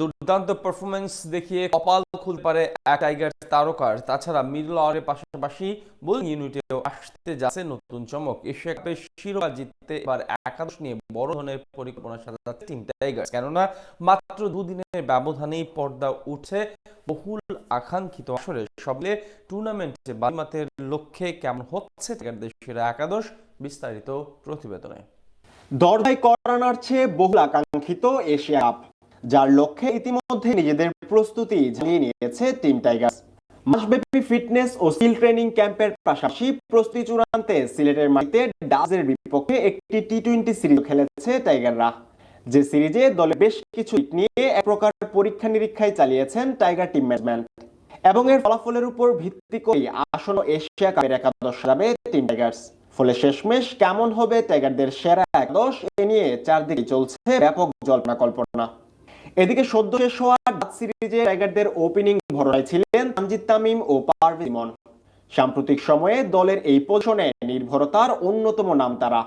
দুর্দান্ত পারফরমেন্স দেখিয়ে কপাল খুলতে পারে এক টাইগার তারকার তাছাড়া মিডল পাশাপাশি বোলিং ইউনিটেও আসতে যাচ্ছে নতুন চমক। এশিয়া কাপের শিরোপা জিততে এবার একাদশ নিয়ে বড় ধরনের পরিকল্পনা টিম টাইগার্স কেননা মাত্র দুদিনের ব্যবধানেই পর্দা উঠছে বহুল আকাঙ্ক্ষিত আসরে। সবলে টুর্নামেন্টে বাজিমাতের লক্ষ্যে কেমন হচ্ছে টাইগারদের সেরা একাদশ বিস্তারিত প্রতিবেদনে। দরজায় করা চেয়ে বহুল আকাঙ্ক্ষিত এশিয়া কাপ। যার লক্ষ্যে ইতিমধ্যে নিজেদের প্রস্তুতি জানিয়ে নিয়েছে টিম টাইগার্স। মাসব্যাপী ফিটনেস ও স্কিল ট্রেনিং ক্যাম্পের পাশাপাশি প্রস্তুতি চূড়ান্তে সিলেটের মাটিতে ডাজের বিপক্ষে একটি টি টোয়েন্টি সিরিজ খেলেছে টাইগাররা। যে সিরিজে দলে বেশ কিছু নিয়ে এক প্রকার পরীক্ষা নিরীক্ষায় চালিয়েছেন টাইগার টিম ম্যানেজমেন্ট। এবং এর ফলাফলের উপর ভিত্তি করে আসন্ন এশিয়া কাপের একাদশ সাজাবে টিম টাইগার্স। ফলে শেষমেশ কেমন হবে টাইগারদের সেরা একাদশ এ নিয়ে চারদিকে চলছে ব্যাপক জল্পনা কল্পনা এদিকে সদ্য শেষ হওয়া ডাচ সিরিজে টাইগারদের ওপেনিং ভরসায় ছিলেন তানজিদ তামিম ও পারভেজ সাম্প্রতিক সময়ে দলের এই পজিশনে নির্ভরতার অন্যতম নাম তারা।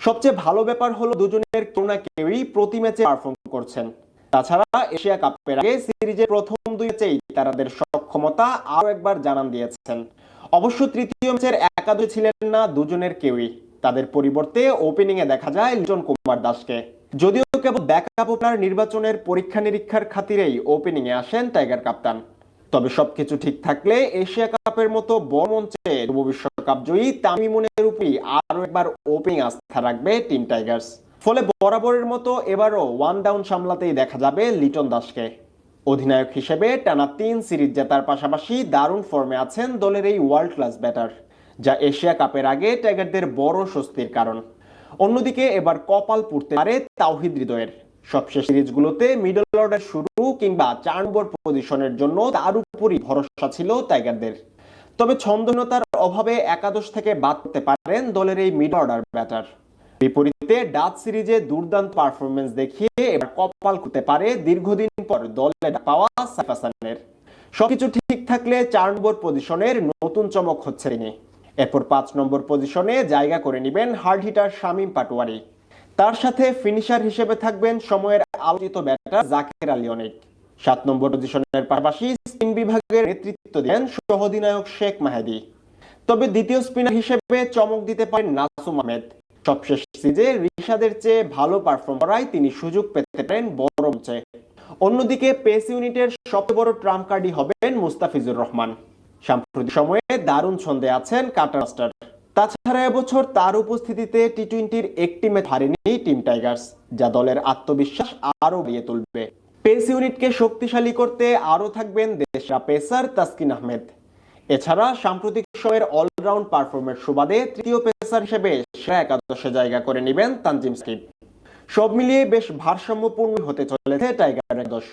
সবচেয়ে ভালো ব্যাপার হলো দুজনের কেউ না কেউই প্রতি ম্যাচে পারফর্ম করছেন। তাছাড়া এশিয়া কাপের আগে সিরিজের প্রথম দুই ম্যাচেই তারাদের সক্ষমতা আরও একবার জানান দিয়েছেন। অবশ্য তৃতীয় ম্যাচের একাদশে ছিলেন না দুজনের কেউই। তাদের পরিবর্তে ওপেনিংয়ে দেখা যায় লিটন কুমার দাসকে। যদিও কেবল ব্যাকআপ ওপেনার নির্বাচনের পরীক্ষা নিরীক্ষার খাতিরেই ওপেনিং এ আসেন টাইগার কাপ্তান। তবে সবকিছু ঠিক থাকলে এশিয়া কাপের মতো বড় মঞ্চে যুব বিশ্বকাপ জয়ী তামিমুনের উপরই আরও একবার ওপেনিং আস্থা রাখবে টিম টাইগার্স। ফলে বরাবরের মতো এবারও ওয়ান ডাউন সামলাতেই দেখা যাবে লিটন দাসকে। অধিনায়ক হিসেবে টানা তিন সিরিজ জেতার পাশাপাশি দারুণ ফর্মে আছেন দলের এই ওয়ার্ল্ড ক্লাস ব্যাটার, যা এশিয়া কাপের আগে টাইগারদের বড় স্বস্তির কারণ। অন্যদিকে এবার কপাল পুড়তে পারে তাওহিদ হৃদয়ের। সবশেষ সিরিজগুলোতে মিডল অর্ডার শুরু কিংবা চার নম্বর পজিশনের জন্য তার উপরই ভরসা ছিল টাইগারদের। তবে ছন্দহীনতার অভাবে একাদশ থেকে বাদ করতে পারেন দলের এই মিডল অর্ডার ব্যাটার বিপরীতে ডাচ সিরিজে দুর্দান্ত পারফরমেন্স দেখিয়ে এবার কপাল খুলতে পারে দীর্ঘদিন পর দলে পাওয়া সাইফ হাসানের সবকিছু ঠিক থাকলে চার নম্বর পজিশনের নতুন চমক হচ্ছে তিনি। এরপর পাঁচ নম্বর পজিশনে জায়গা করে নেবেন হার্ড হিটার শামীম পাটোয়ারি। তার সাথে ফিনিশার হিসেবে থাকবেন সময়ের আলোচিত ব্যাটার জাকির আলী অনেক। সাত নম্বর পজিশনের পাশাপাশি স্পিন বিভাগের নেতৃত্ব দেন সহ অধিনায়ক শেখ মাহেদি। তবে দ্বিতীয় স্পিনার হিসেবে চমক দিতে পারেন নাসুম আহমেদ। সবশেষ সিজে রিশাদের চেয়ে ভালো পারফর্ম করায় তিনি সুযোগ পেতে পারেন বড় অন্যদিকে পেস ইউনিটের সবচেয়ে বড় ট্রাম্প কার্ডই হবেন মুস্তাফিজুর রহমান। সাম্প্রতিক সময়ে দারুণ ছন্দে আছেন কাটার তাছাড়া এবছর তার উপস্থিতিতে টি টোয়েন্টির একটি ম্যাচ হারেনি টিম টাইগার্স, যা দলের আত্মবিশ্বাস আরও বাড়িয়ে তুলবে। পেস ইউনিটকে শক্তিশালী করতে আরও থাকবেন দেশরা পেসার তাসকিন আহমেদ। এছাড়া সাম্প্রতিক সময়ের অলরাউন্ড পারফরমেন্স সুবাদে তৃতীয় পেসার হিসেবে সেরা একাদশে জায়গা করে নেবেন তানজিম স্কিপ সব মিলিয়ে বেশ ভারসাম্যপূর্ণ হতে চলেছে টাইগার একাদশ